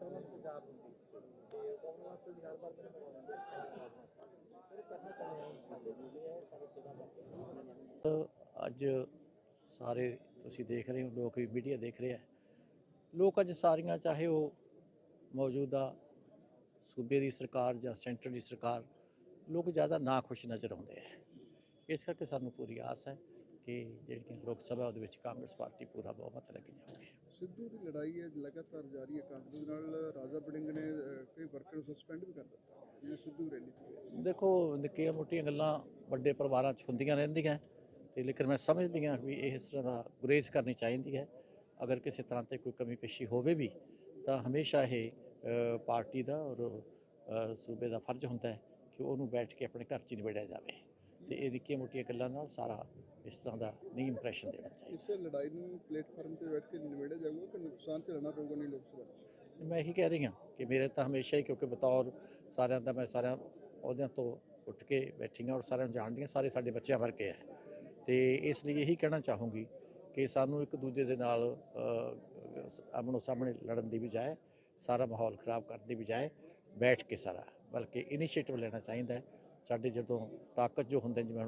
ਤਰ੍ਹਾਂ ਦੀ ਹੁੰਦੀ ਤੇ ਉਹਨਾਂ ਵਾਸਤੇ ਵੀ ਹਰ ਵਾਰ ਮੈਨੂੰ ਬਣਾਉਂਦੇ ਅੱਜ ਸਾਰੇ ਤੁਸੀਂ ਦੇਖ ਰਹੇ ਹੋ, ਲੋਕ ਵੀ ਮੀਡੀਆ ਦੇਖ ਰਹੇ ਆ। ਲੋਕ ਅੱਜ ਸਾਰੀਆਂ ਚਾਹੇ ਉਹ ਮੌਜੂਦਾ ਸੂਬੇ ਦੀ ਸਰਕਾਰ ਜਾਂ ਸੈਂਟਰ ਦੀ ਸਰਕਾਰ, ਲੋਕ ਜ਼ਿਆਦਾ ਨਾ ਖੁਸ਼ ਨਜ਼ਰ ਆਉਂਦੇ ਆ। ਇਸ ਕਰਕੇ ਸਾਨੂੰ ਪੂਰੀ ਆਸ ਹੈ ਕਿ ਜਿਹੜੀਆਂ ਲੋਕ ਸਭਾ ਉਹਦੇ ਵਿੱਚ ਕਾਂਗਰਸ ਪਾਰਟੀ ਪੂਰਾ ਬਹੁਮਤ ਲੈ ਕੇ ਜਾਊਗੀ। ਸਿੱਧੂ ਦੀ ਲੜਾਈ ਹੈ, ਲਗਾਤਾਰ ਜਾਰੀ ਹੈ, ਕਾਂਗਰਸ ਨਾਲ ਰਾਜਾ ਬੜਿੰਗ ਨੇ ਕਈ ਵਰਕਰ ਸਸਪੈਂਡ ਵੀ ਕਰ ਦਿੱਤਾ, ਜਿਵੇਂ ਸਿੱਧੂ ਰੈਲੀ 'ਚ ਦੇਖੋ, ਨਿੱਕੀਆਂ ਮੋਟੀਆਂ ਗੱਲਾਂ ਵੱਡੇ ਪਰਿਵਾਰਾਂ 'ਚ ਹੁੰਦੀਆਂ ਰਹਿੰਦੀਆਂ ਤੇ ਲੇਕਿਨ ਮੈਂ ਸਮਝਦੀ ਹਾਂ ਵੀ ਇਹ ਇਸ ਤਰ੍ਹਾਂ ਦਾ ਗੁਰੇਜ਼ ਕਰਨੀ ਚਾਹੀਦੀ ਹੈ। ਅਗਰ ਕਿਸੇ ਤਰ੍ਹਾਂ ਤੇ ਕੋਈ ਕਮੀ ਪੇਸ਼ੀ ਹੋਵੇ ਵੀ, ਤਾਂ ਹਮੇਸ਼ਾ ਇਹ ਪਾਰਟੀ ਦਾ ਔਰ ਸੂਬੇ ਦਾ ਫਰਜ਼ ਹੁੰਦਾ ਹੈ ਕਿ ਉਹਨੂੰ ਬੈਠ ਕੇ ਆਪਣੇ ਘਰ 'ਚ ਹੀ ਨਿਬੇੜਿਆ ਜਾਵੇ। ਤੇ ਇਹ ਨਿੱਕੀਆਂ ਮੋਟੀਆਂ ਗੱਲਾਂ ਨਾਲ ਸਾਰਾ ਇਸ ਤਰ੍ਹਾਂ ਦਾ ਨਹੀਂ ਇੰਪ੍ਰੈਸ਼ਨ ਦੇਣਾ ਚਾਹੀਦਾ। ਇਸੇ ਲੜਾਈ ਨੂੰ ਪਲੇਟਫਾਰਮ ਤੇ ਬੈਠ ਕੇ ਨਿਬੇੜਿਆ ਜਾਊਗਾ ਕਿ ਨੁਕਸਾਨ ਝੱਲਣਾ ਪਊਗਾ ਨਹੀਂ ਲੋਕ ਸਭਾ 'ਚ? ਮੈਂ ਇਹੀ ਕਹਿ ਰਹੀ ਹਾਂ ਕਿ ਮੇਰੇ ਤਾਂ ਹਮੇਸ਼ਾ ਹੀ ਕਿਉਂਕਿ ਬਤੌਰ ਸਾਰਿਆਂ ਦਾ ਮੈਂ ਸਾਰਿਆਂ ਅਹੁਦਿਆਂ ਤੋਂ ਉੱਠ ਕੇ ਬੈਠੀ ਹਾਂ ਔਰ ਸਾਰਿਆਂ ਨੂੰ ਜਾਣਦੀ ਹਾਂ ਸਾਰੇ ਸਾਡੇ ਬੱਚਿਆਂ ਵਰਗੇ ਹੈ ਤੇ ਇਸ ਲਈ ਇਹੀ ਕਹਿਣਾ ਚਾਹੂੰਗੀ ਕਿ ਸਾਨੂੰ ਇੱਕ ਦੂਜੇ ਦੇ ਨਾਲ ਆਪਣੋ ਸਾਹਮਣੇ ਲੜਨ ਦੀ ਬਜਾਏ ਸਾਰਾ ਮਾਹੌਲ ਖਰਾਬ ਕਰਨ ਦੀ ਬਜਾਏ ਬੈਠ ਕੇ ਸਾਰਾ ਬਲਕਿ ਇਨੀਸ਼ੀਏਟਿਵ ਲੈਣਾ ਚਾਹੀਦਾ ਹੈ। ਸਾਡੇ ਜਦੋਂ ਤਾਕਤ ਜੋ ਹੁੰਦੇ ਜਿਵੇਂ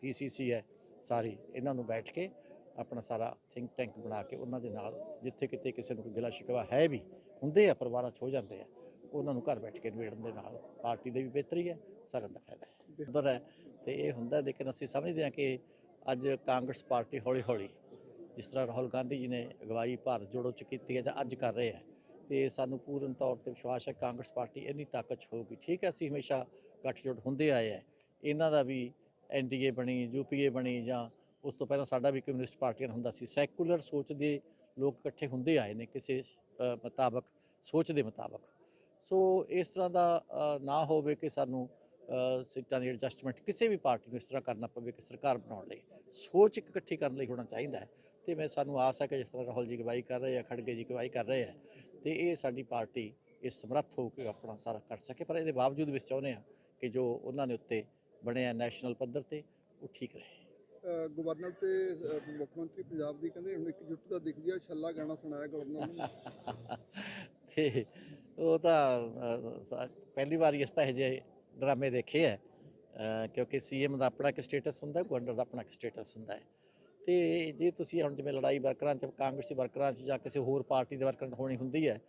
ਪੀਸੀਸੀ ਹੈ, ਸਾਰੀ, ਇਹਨਾਂ ਨੂੰ ਬੈਠ ਕੇ ਆਪਣਾ ਸਾਰਾ ਥਿੰਕ ਟੈਂਕ ਬਣਾ ਕੇ ਉਹਨਾਂ ਦੇ ਨਾਲ, ਜਿੱਥੇ ਕਿਤੇ ਕਿਸੇ ਨੂੰ ਕੋਈ ਗਿਲਾ ਸ਼ਿਕਵਾ ਹੈ ਵੀ, ਹੁੰਦੇ ਆ, ਪਰਿਵਾਰਾਂ 'ਚ ਹੋ ਜਾਂਦੇ ਆ, ਉਹਨਾਂ ਨੂੰ ਘਰ ਬੈਠ ਕੇ ਨਿਬੇੜਨ ਦੇ ਨਾਲ, ਪਾਰਟੀ ਦੀ ਵੀ ਬਿਹਤਰੀ ਹੈ, ਸਾਰਿਆਂ ਦਾ ਫਾਇਦਾ ਹੈ। ਉਧਰ ਹੈ, ਤੇ ਇਹ ਹੁੰਦਾ, ਲੇਕਿਨ ਅਸੀਂ ਸਮਝਦੇ ਹਾਂ ਕਿ ਅੱਜ ਕਾਂਗਰਸ ਪਾਰਟੀ ਹੌਲੀ ਹੌਲੀ ਜਿਸ ਤਰ੍ਹਾਂ ਰਾਹੁਲ ਗਾਂਧੀ ਜੀ ਨੇ ਅਗਵਾਈ ਭਾਰਤ ਜੋੜੋ ਚ ਕੀਤੀ ਹੈ ਜਾਂ ਅੱਜ ਕਰ ਰਹੇ ਹੈ ਤੇ ਸਾਨੂੰ ਪੂਰਨ ਤੌਰ ਤੇ ਵਿਸ਼ਵਾਸ ਹੈ ਕਾਂਗਰਸ ਪਾਰਟੀ ਇੰਨੀ ਤਾਕਤ 'ਚ ਹੋਊਗੀ। ਠੀਕ ਹੈ, ਅਸੀਂ ਹਮੇਸ਼ਾ ਗੱਠਜੋੜ ਹੁੰਦੇ ਆਏ ਹੈ। ਇਹਨਾਂ ਦਾ ਵੀ ਐਨਡੀਏ ਬਣੀ ਯੂਪੀਏ ਬਣੀ ਜਾਂ ਉਸ ਤੋਂ ਪਹਿਲਾਂ ਸਾਡਾ ਵੀ ਕਮਿਊਨਿਸਟ ਪਾਰਟੀਆਂ ਨਾਲ ਹੁੰਦਾ ਸੀ। ਸੈਕੂਲਰ ਸੋਚ ਦੇ ਲੋਕ ਇਕੱਠੇ ਹੁੰਦੇ ਆਏ ਨੇ ਕਿਸੇ ਮੁਤਾਬਕ, ਸੋਚ ਦੇ ਮੁਤਾਬਕ। ਸੋ ਇਸ ਤਰ੍ਹਾਂ ਦਾ ਨਾ ਹੋਵੇ ਕਿ ਸਾਨੂੰ ਸੀਟਾਂ ਦੀ ਐਡਜਸਟਮੈਂਟ ਕਿਸੇ ਵੀ ਪਾਰਟੀ ਨੂੰ ਇਸ ਤਰ੍ਹਾਂ ਕਰਨਾ ਪਵੇ ਕਿ ਸਰਕਾਰ ਬਣਾਉਣ ਲਈ। ਸੋਚ ਇਕੱਠੀ ਕਰਨ ਲਈ ਹੋਣਾ ਚਾਹੀਦਾ ਹੈ। ਤੇ ਮੈਂ, ਸਾਨੂੰ ਆਸ ਹੈ ਕਿ ਜਿਸ ਤਰ੍ਹਾਂ ਰਾਹੁਲ ਜੀ ਅਗਵਾਈ ਕਰ ਰਹੇ ਆ, ਖੜਗੇ ਜੀ ਅਗਵਾਈ ਕਰ ਰਹੇ ਆ ਤੇ ਇਹ ਸਾਡੀ ਪਾਰਟੀ ਇਸ ਸਮਰੱਥ ਹੋ ਕੇ ਆਪਣਾ ਸਾਰਾ ਕਰ ਸਕੇ ਪਰ ਇਹਦੇ ਬਾਵਜੂਦ ਵੀ ਚਾਹੁੰਦੇ ਆ ਕਿ ਜੋ ਉਹਨਾਂ ਨੇ ਉੱਤੇ ਬਣਿਆ ਨੈਸ਼ਨਲ ਪੱਧਰ ਤੇ ਉਹ ਠੀਕ ਰਹੇ। ਗਵਰਨਰ ਤੇ ਮੁੱਖ ਮੰਤਰੀ ਪੰਜਾਬ ਦੀ ਕਹਿੰਦੇ ਹੁਣ ਇੱਕ ਜੁੱਟ ਦਾ ਦਿਖ ਗਿਆ ਛੱਲਾ ਗਾਣਾ ਸੁਣਾਇਆ ਗਵਰਨਰ ਨੂੰ। ਤੇ ਉਹ ਤਾਂ ਪਹਿਲੀ ਵਾਰੀ ਇਸ ਤਾਂ ਇਹ ਜਿਹੇ ਡਰਾਮੇ ਦੇਖੇ ਅ, ਕਿਉਂਕਿ ਸੀਐਮ ਦਾ ਆਪਣਾ ਇੱਕ ਸਟੇਟਸ ਹੁੰਦਾ ਗਵਰਨਰ ਦਾ ਆਪਣਾ ਇੱਕ ਸਟੇਟਸ ਹੁੰਦਾ ਹੈ। ਤੇ ਜੇ ਤੁਸੀਂ ਹੁਣ ਜਿਵੇਂ ਲੜਾਈ ਵਰਕਰਾਂ 'ਚ, ਕਾਂਗਰਸੀ ਵਰਕਰਾਂ 'ਚ ਜਾਂ ਕਿਸੇ ਹੋਰ ਪਾਰਟੀ ਦੇ ਵਰਕਰਾਂ 'ਚ ਹੋਣੀ ਹੁੰਦੀ ਹੈ,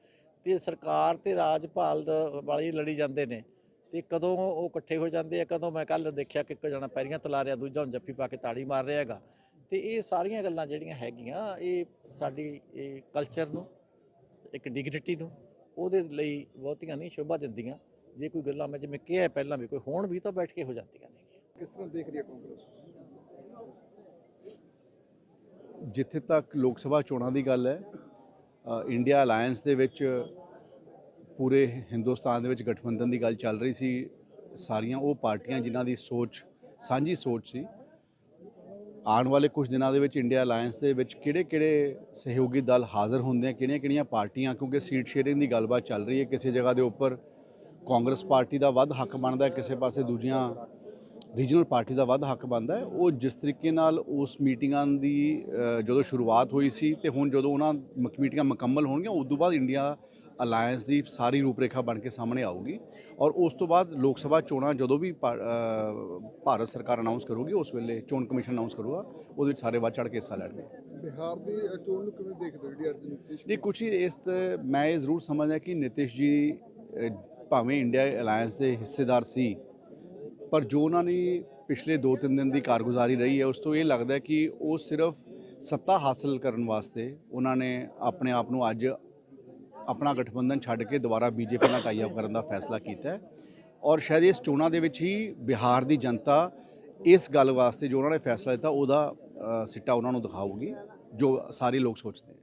ਤੇ ਸਰਕਾਰ ਤੇ ਰਾਜਪਾਲ ਦਾ ਵਾਲੀ ਲੜੀ ਜਾਂਦੇ ਨੇ, ਤੇ ਕਦੋਂ ਉਹ ਇਕੱਠੇ ਹੋ ਜਾਂਦੇ ਆ, ਕਦੋਂ ਮੈਂ ਕੱਲ ਦੇਖਿਆ ਕਿ ਇੱਕ ਜਣਾ ਪੈਰੀਆਂ ਤਲਾ ਰਿਹਾ ਦੂਜਾ ਹੁਣ ਜੱਫੀ ਪਾ ਕੇ ਤਾੜੀ ਮਾਰ ਰਿਹਾ ਹੈਗਾ। ਤੇ ਇਹ ਸਾਰੀਆਂ ਗੱਲਾਂ ਜਿਹੜੀਆਂ ਹੈਗੀਆਂ, ਇਹ ਸਾਡੀ, ਇਹ ਕਲਚਰ ਨੂੰ, ਇੱਕ ਡਿਗਨਿਟੀ ਨੂੰ, ਉਹਦੇ ਲਈ ਬਹੁਤੀਆਂ ਨਹੀਂ ਸ਼ੋਭਾ ਦਿੰਦੀਆਂ। ਜੇ ਕੋਈ ਗੱਲਾਂ ਮੈਂ ਜਿਵੇਂ ਕਿਹਾ ਪਹਿਲਾਂ ਵੀ ਕੋਈ ਹੋਣ ਵੀ ਤਾਂ ਬੈਠ ਕੇ ਹੋ ਜਾਂਦੀਆਂ ਨੇ। ਕਿਸ ਤਰ੍ਹਾਂ ਦੇਖ ਰਹੀ ਹੈ ਕਾਂਗਰਸ? ਜਿੱਥੇ ਤੱਕ ਲੋਕ ਸਭਾ ਚੋਣਾਂ ਦੀ ਗੱਲ ਹੈ ਇੰਡੀਆ ਅਲਾਈਅੰਸ ਦੇ ਵਿੱਚ ਪੂਰੇ ਹਿੰਦੁਸਤਾਨ ਦੇ ਵਿੱਚ ਗਠਬੰਧਨ ਦੀ ਗੱਲ ਚੱਲ ਰਹੀ ਸੀ। ਸਾਰੀਆਂ ਉਹ ਪਾਰਟੀਆਂ ਜਿਨ੍ਹਾਂ ਦੀ ਸੋਚ, ਸਾਂਝੀ ਸੋਚ ਸੀ। ਆਉਣ ਵਾਲੇ ਕੁਝ ਦਿਨਾਂ ਦੇ ਵਿੱਚ ਇੰਡੀਆ ਅਲਾਈਅੰਸ ਦੇ ਵਿੱਚ ਕਿਹੜੇ-ਕਿਹੜੇ ਸਹਿਯੋਗੀ ਦਲ ਹਾਜ਼ਰ ਹੁੰਦੇ ਆ, ਕਿਹੜੀਆਂ-ਕਿਹੜੀਆਂ ਪਾਰਟੀਆਂ, ਕਿਉਂਕਿ ਸੀਟ ਸ਼ੇਅਰਿੰਗ ਦੀ ਗੱਲਬਾਤ ਚੱਲ ਰਹੀ ਹੈ। ਕਿਸੇ ਜਗ੍ਹਾ ਦੇ ਉੱਪਰ ਕਾਂਗਰਸ ਪਾਰਟੀ ਦਾ ਵੱਧ ਹੱਕ ਬਣਦਾ ਹੈ, ਕਿਸੇ ਪਾਸੇ ਦੂਜੀਆਂ ਰੀਜਨਲ ਪਾਰਟੀ ਦਾ ਵੱਧ ਹੱਕ ਬਣਦਾ ਹੈ। ਉਹ ਜਿਸ ਤਰੀਕੇ ਨਾਲ ਉਸ ਮੀਟਿੰਗਾਂ ਦੀ ਜਦੋਂ ਸ਼ੁਰੂਆਤ ਹੋਈ ਸੀ ਤੇ ਹੁਣ ਜਦੋਂ ਉਹਨਾਂ ਮੀਟਿੰਗਾਂ ਮੁਕੰਮਲ ਹੋਣਗੀਆਂ ਉਸ ਤੋਂ ਬਾਅਦ ਇੰਡੀਆ ਅਲਾਈਅੰਸ ਦੀ ਸਾਰੀ ਰੂਪਰੇਖਾ ਬਣ ਕੇ ਸਾਹਮਣੇ ਆਊਗੀ ਔਰ ਉਸ ਤੋਂ ਬਾਅਦ ਲੋਕ ਸਭਾ ਚੋਣਾਂ ਜਦੋਂ ਵੀ ਭਾਰਤ ਸਰਕਾਰ ਅਨਾਉਂਸ ਕਰੂਗੀ ਉਸ ਵੇਲੇ ਚੋਣ ਕਮਿਸ਼ਨ ਅਨਾਉਂਸ ਕਰੂਗਾ ਉਹਦੇ ਵਿੱਚ ਸਾਰੇ ਵੱਧ ਚੜ੍ਹ ਕੇ ਹਿੱਸਾ ਲੈਣਗੇ। ਬਿਹਾਰ ਦੀ ਚੋਣ ਨੂੰ ਕਿਵੇਂ ਦੇਖਦੇ ਜਿਹੜੀ ਅੱਜ ਨਿਤਿਸ਼ ਨਹੀਂ ਕੁਛ ਹੀ ਇਸ ਤੇ ਮੈਂ ਇਹ ਜ਼ਰੂਰ ਸਮਝਦਾ ਕਿ ਨਿਤਿਸ਼ ਜੀ ਭਾਵੇਂ ਇੰਡੀਆ ਅਲਾਈਅੰਸ ਦੇ ਹਿੱਸੇਦਾਰ ਸੀ ਪਰ ਜੋ ਉਹਨਾਂ ਦੀ ਪਿਛਲੇ 2-3 ਦਿਨ ਦੀ ਕਾਰਗੁਜ਼ਾਰੀ ਰਹੀ ਹੈ, ਉਸ ਤੋਂ ਇਹ ਲੱਗਦਾ ਕਿ ਉਹ ਸਿਰਫ ਸੱਤਾ ਹਾਸਲ ਕਰਨ ਵਾਸਤੇ ਉਹਨਾਂ ਨੇ ਆਪਣੇ ਆਪ ਨੂੰ ਅੱਜ ਆਪਣਾ ਗਠਬੰਧਨ ਛੱਡ ਕੇ ਦੁਬਾਰਾ ਬੀਜੇਪੀ ਨਾਲ ਟਾਈ ਅਪ ਕਰਨ ਦਾ ਫੈਸਲਾ ਕੀਤਾ ਔਰ ਸ਼ਾਇਦ ਇਸ ਚੋਣਾਂ ਦੇ ਵਿੱਚ ਹੀ ਬਿਹਾਰ ਦੀ ਜਨਤਾ ਇਸ ਗੱਲ ਵਾਸਤੇ ਜੋ ਉਹਨਾਂ ਨੇ ਫੈਸਲਾ ਦਿੱਤਾ, ਉਹਦਾ ਸਿੱਟਾ ਉਹਨਾਂ ਨੂੰ ਦਿਖਾਊਗੀ, ਜੋ ਸਾਰੇ ਲੋਕ ਸੋਚਦੇ